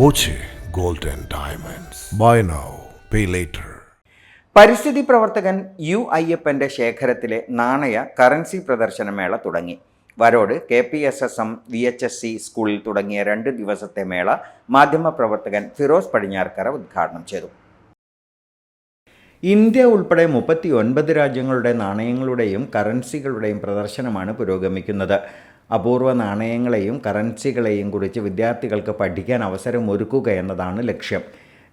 Boche gold and diamonds buy now pay later പരിസ്ഥിതി പ്രവർത്തകൻ U അയ്യപ്പന്റെ ശേഖരത്തിലെ നാണയ കറൻസി പ്രദർശനമേള തുടങ്ങി. Varode K P S S M V H S C സ്കൂളിൽ തുടങ്ങിയ രണ്ട് ദിവസത്തെ മേള മാധ്യമപ്രവർത്തകൻ ഫിറോസ് പടിഞ്ഞാർക്കര ഉദ്ഘാടനം ചെയ്തു. ഇന്ത്യ ഉൾപ്പെടെ മുപ്പത്തി ഒൻപത് രാജ്യങ്ങളുടെ നാണയങ്ങളുടെയും കറൻസികളുടെയും പ്രദർശനമാണ് പുരോഗമിക്കുന്നത്. അപൂർവ നാണയങ്ങളെയും കറൻസികളെയും കുറിച്ച് വിദ്യാർത്ഥികൾക്ക് പഠിക്കാൻ അവസരം ഒരുക്കുക എന്നതാണ് ലക്ഷ്യം.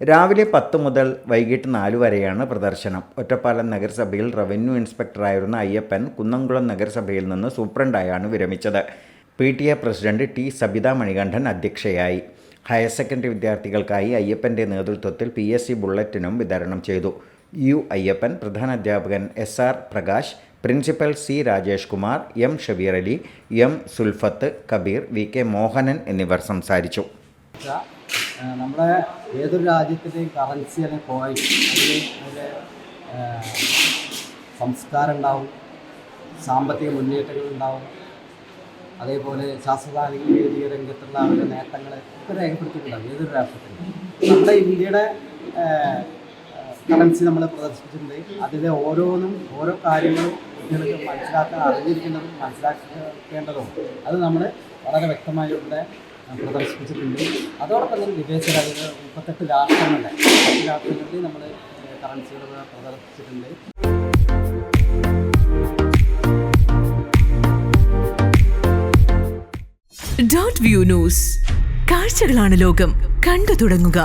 രാവിലെ പത്ത് മുതൽ വൈകിട്ട് നാല് വരെയാണ് പ്രദർശനം. ഒറ്റപ്പാലം നഗരസഭയിൽ റവന്യൂ ഇൻസ്പെക്ടറായിരുന്ന അയ്യപ്പൻ കുന്നംകുളം നഗരസഭയിൽ നിന്ന് സൂപ്രണ്ടായാണ് വിരമിച്ചത്. P T A president T Sabitha Manikandan അധ്യക്ഷയായി. ഹയർ സെക്കൻഡറി വിദ്യാർത്ഥികൾക്കായി അയ്യപ്പന്റെ നേതൃത്വത്തിൽ പി എസ് സി ബുള്ളറ്റിനും വിതരണം ചെയ്തു. U Ayyappan പ്രധാനാധ്യാപകൻ S R Prakash principal C Rajesh Kumar M Shabeer Ali M Sulfath Kabeer V K Mohanan എന്നിവർ സംസാരിച്ചു. നമ്മുടെ ഏതൊരു രാജ്യത്തിന്റെയും കറൻസി അല്ലെങ്കിൽ കോയിൻ അതിന് സംസ്കാരം ഉണ്ടാവും സാമ്പത്തിക മുന്നേറ്റങ്ങൾ ഉണ്ടാവും. അതേപോലെ ശാസ്ത്രസാങ്കേതിക രംഗത്തുള്ള അവരുടെ നേട്ടങ്ങൾ ഒക്കെ രേഖപ്പെടുത്തിയിട്ടുണ്ടാവും ഏതൊരു രാഷ്ട്രത്തിനും. നമ്മുടെ ഇന്ത്യയുടെ കറൻസി നമ്മൾ പ്രദർശിപ്പിച്ചിട്ടുണ്ട്. അതിലെ ഓരോന്നും ഓരോ കാര്യങ്ങളും കുട്ടികൾക്ക് മനസ്സിലാക്കാൻ അറിഞ്ഞിരിക്കുന്നതും മനസ്സിലാക്കേണ്ടതും. അത് നമ്മൾ വളരെ വ്യക്തമായി ഇവിടെ പ്രദർശിപ്പിച്ചിട്ടുണ്ട്. അതോടൊപ്പം തന്നെ വിദേശ രാജ്യങ്ങൾ മുപ്പത്തെട്ട് രാഷ്ട്രങ്ങളുടെ രാഷ്ട്രങ്ങളിൽ നമ്മൾ കറൻസികൾ പ്രദർശിപ്പിച്ചിട്ടുണ്ട്. ഡോട്ട് വ്യൂ ന്യൂസ് കാഴ്ചകളാണ് ലോകം. കണ്ടു തുടങ്ങുക.